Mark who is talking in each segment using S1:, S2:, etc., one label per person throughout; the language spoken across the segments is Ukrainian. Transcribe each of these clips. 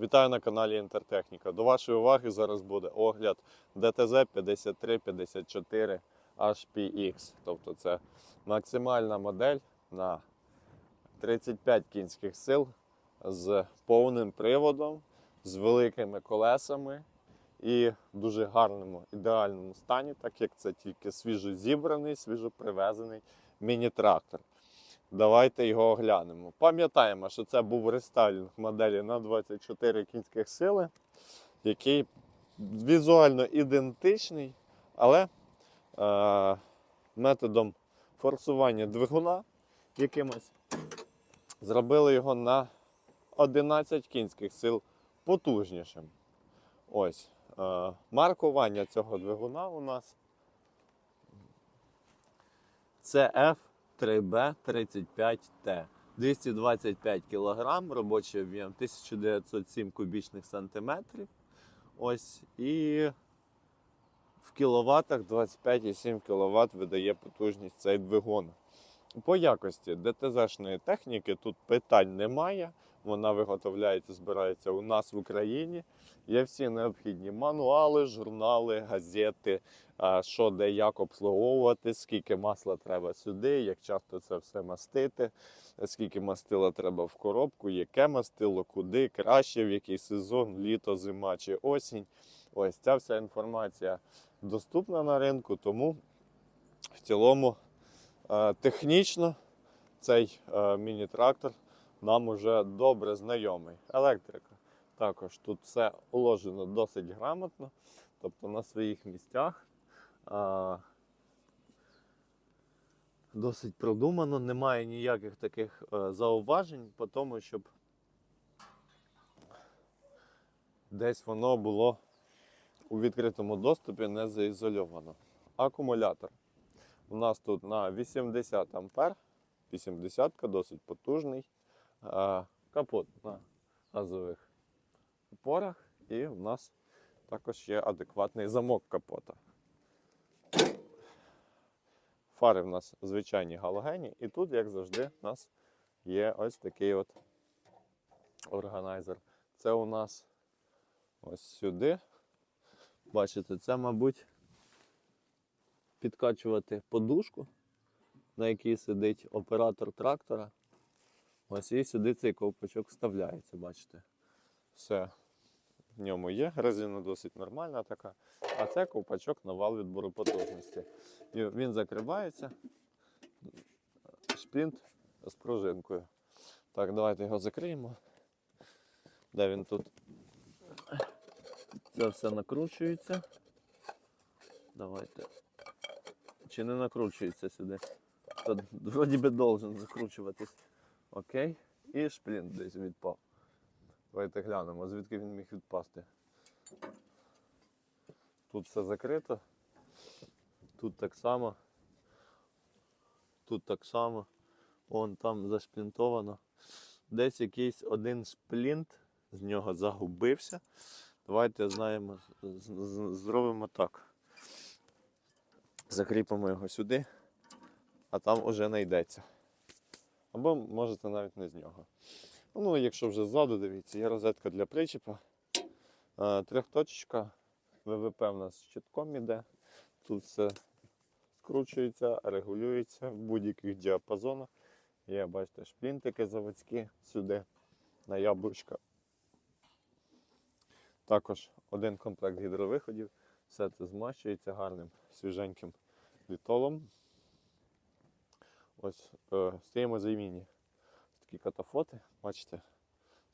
S1: Вітаю на каналі Інтертехніка. До вашої уваги зараз буде огляд DTZ 5354 HPX. Тобто це максимальна модель на 35 кінських сил з повним приводом, з великими колесами і в дуже гарному ідеальному стані, так як це тільки свіжо зібраний, свіжо привезений міні-трактор. Давайте його оглянемо. Пам'ятаємо, що це був рестайлінг моделі на 24 кінських сили, який візуально ідентичний, але е, методом форсування двигуна якимось зробили його на 11 кінських сил потужнішим. Ось. Е, маркування цього двигуна у нас це F3B35T. 225 кг, робочий об'єм 1907 кубічних сантиметрів. Ось і в кіловатах 25,7 кВт видає потужність цей двигун. По якості ДТЗ-шної техніки тут питань немає. Вона виготовляється, збирається у нас в Україні. Є всі необхідні мануали, журнали, газети, що де як обслуговувати, скільки масла треба сюди, як часто це все мастити, скільки мастила треба в коробку, яке мастило, куди, краще, в який сезон, літо, зима чи осінь. Ось ця вся інформація доступна на ринку, тому в цілому технічно цей міні-трактор нам уже добре знайомий. Електрика. Також тут все уложено досить грамотно, тобто на своїх місцях. А, досить продумано, немає ніяких таких е, зауважень по тому, щоб десь воно було у відкритому доступі не заізольовано. Акумулятор. У нас тут на 80 ампер, 80 досить потужний. Капот на газових опорах, і в нас також є адекватний замок капота. Фари в нас звичайні галогені, і тут, як завжди, у нас є ось такий от органайзер. Це у нас ось сюди. Бачите, це, мабуть, підкачувати подушку, на якій сидить оператор трактора. Ось і сюди цей ковпачок вставляється, бачите. Все в ньому є. Резина досить нормальна така. А це ковпачок на вал відбору потужності. І він закривається. Шплінт з пружинкою. Так, давайте його закриємо. Де він тут? Це все накручується. Давайте. Чи не накручується сюди? Тут вроді би должен закручуватись. Окей. І шплінт десь відпав. Давайте глянемо, звідки він міг відпасти. Тут все закрито. Тут так само. Тут так само. Вон там зашплінтовано. Десь якийсь один шплінт з нього загубився. Давайте знаємо, зробимо так. Закріпимо його сюди, а там уже не йдеться. Або можете навіть не з нього. Ну, якщо вже ззаду, дивіться, є розетка для причіпа. Е, Трьохточечка. ВВП в нас щитком іде. Тут все скручується, регулюється в будь-яких діапазонах. Є, бачите, шплінтики заводські сюди на яблучка. Також один комплект гідровиходів. Все це змащується гарним свіженьким літолом. Ось е, стоїмо заміні. Такі катафоти, бачите,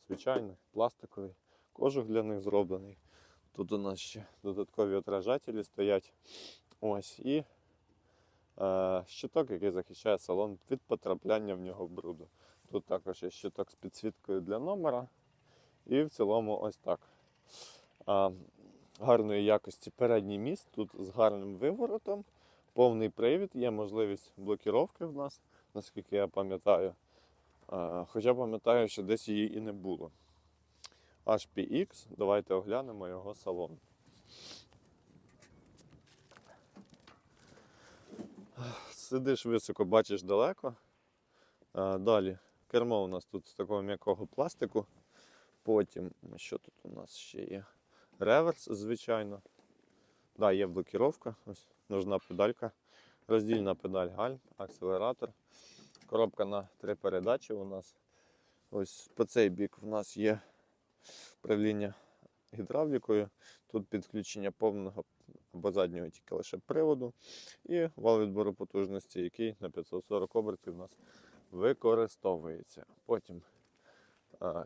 S1: звичайний, пластиковий, кожух для них зроблений. Тут у нас ще додаткові отражателі стоять. Ось і е, щиток, який захищає салон від потрапляння в нього бруду. Тут також є щиток з підсвіткою для номера. І в цілому ось так. А, гарної якості передній міст, тут з гарним виворотом, повний привід, є можливість блокіровки в нас, наскільки я пам'ятаю. Хоча пам'ятаю, що десь її і не було. HPX, давайте оглянемо його салон. Сидиш високо, бачиш далеко. Далі кермо у нас тут з такого м'якого пластику. Потім, що тут у нас ще є? Реверс, звичайно. Да, є блокіровка, ось нужна педалька, роздільна педаль гальм, акселератор, коробка на три передачі у нас. Ось по цей бік у нас є управління гідравлікою. Тут підключення повного або заднього тільки лише приводу. І вал відбору потужності, який на 540 обертів у нас використовується. Потім а,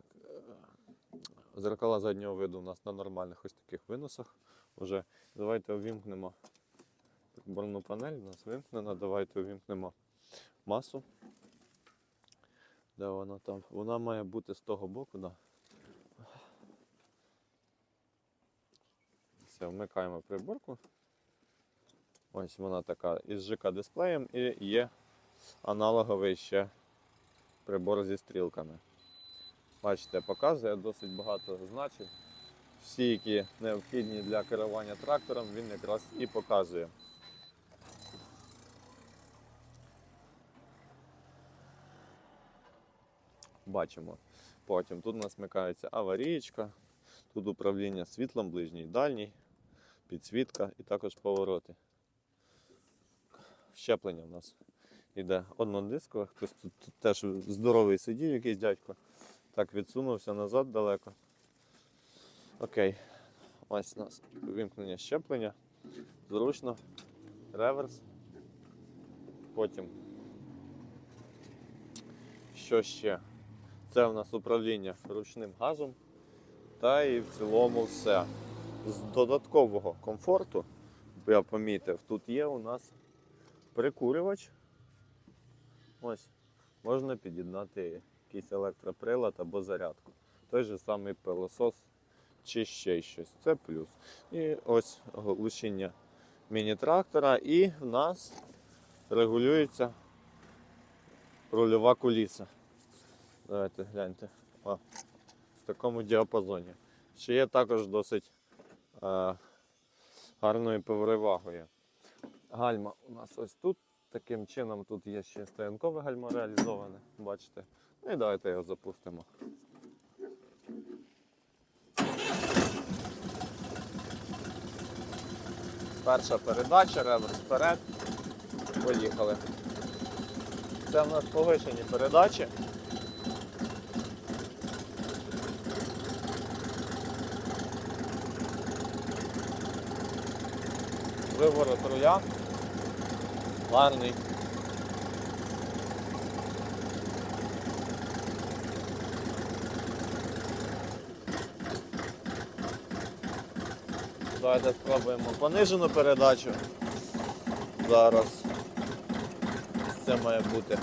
S1: зеркала заднього виду у нас на нормальних ось таких виносах. Уже давайте увімкнемо приборну панель, у нас вимкнена. Давайте увімкнемо масу. Де вона там? Вона має бути з того боку, да. Все, вмикаємо приборку. Ось вона така із ЖК дисплеєм і є аналоговий ще прибор зі стрілками. Бачите, показує досить багато значень. Всі, які необхідні для керування трактором, він якраз і показує. Бачимо. Потім тут у нас вмикається аварієчка, тут управління світлом, ближній дальній, підсвітка і також повороти. Щеплення в нас йде однодискове. Хтось тут теж здоровий сидів, якийсь дядько. Так відсунувся назад далеко. Окей. Ось у нас вимкнення щеплення. Зручно. Реверс. Потім. Що ще? Це у нас управління ручним газом. Та і в цілому все. З додаткового комфорту, я помітив, тут є у нас прикурювач. Ось. Можна під'єднати якийсь електроприлад або зарядку. Той же самий пилосос чи ще щось. Це плюс. І ось глушіння міні-трактора. І в нас регулюється рульова куліса. Давайте гляньте. О, в такому діапазоні. Ще є також досить е, гарною перевагою. Гальма у нас ось тут. Таким чином тут є ще стоянкове гальмо реалізоване, бачите. Ну і давайте його запустимо. Перша передача, реверс вперед. Поїхали. Це в нас повишені передачі. Виворот руля. Гарний. Давайте спробуємо понижену передачу. Зараз це має бути.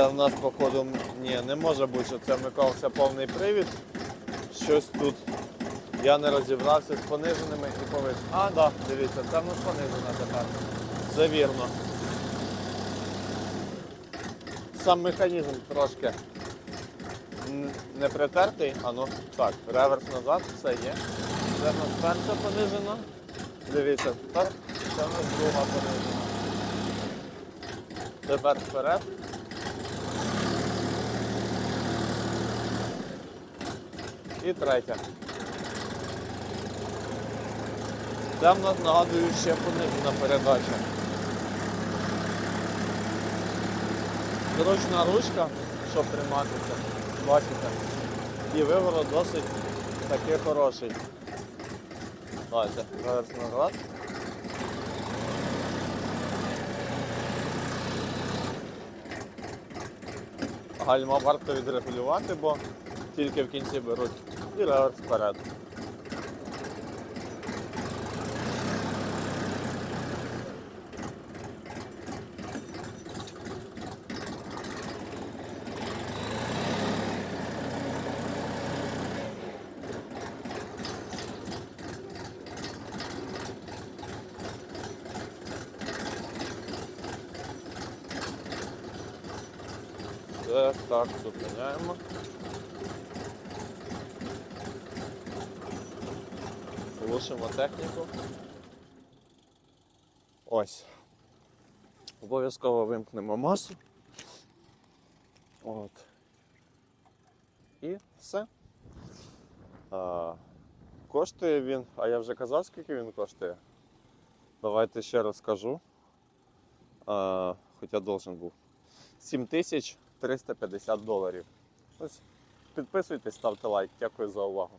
S1: Це в нас, походу, ні, не може бути, що це вмикався повний привід. Щось тут. Я не розібрався з пониженими і повищеними. А, так, да, дивіться, це в нас понижена тепер. Все вірно. Сам механізм трошки не притертий, а ну так, реверс назад, все є. Це в нас перша понижена. Дивіться, тепер це в нас друга понижена. Тепер вперед. І третя. Нас нагадую ще понижена передача. Зручна ручка, щоб триматися, бачите. І виворот досить такий хороший. Давайте, реверс назад. Гальма варто відрегулювати, бо тільки в кінці беруть biraz para. Так, так, зупиняємо. Глушимо техніку. Ось. Обов'язково вимкнемо масу. От. І все. А, коштує він, а я вже казав, скільки він коштує. Давайте ще раз скажу. А, хоча должен був. 7350 доларів. Ось. Підписуйтесь, ставте лайк. Дякую за увагу.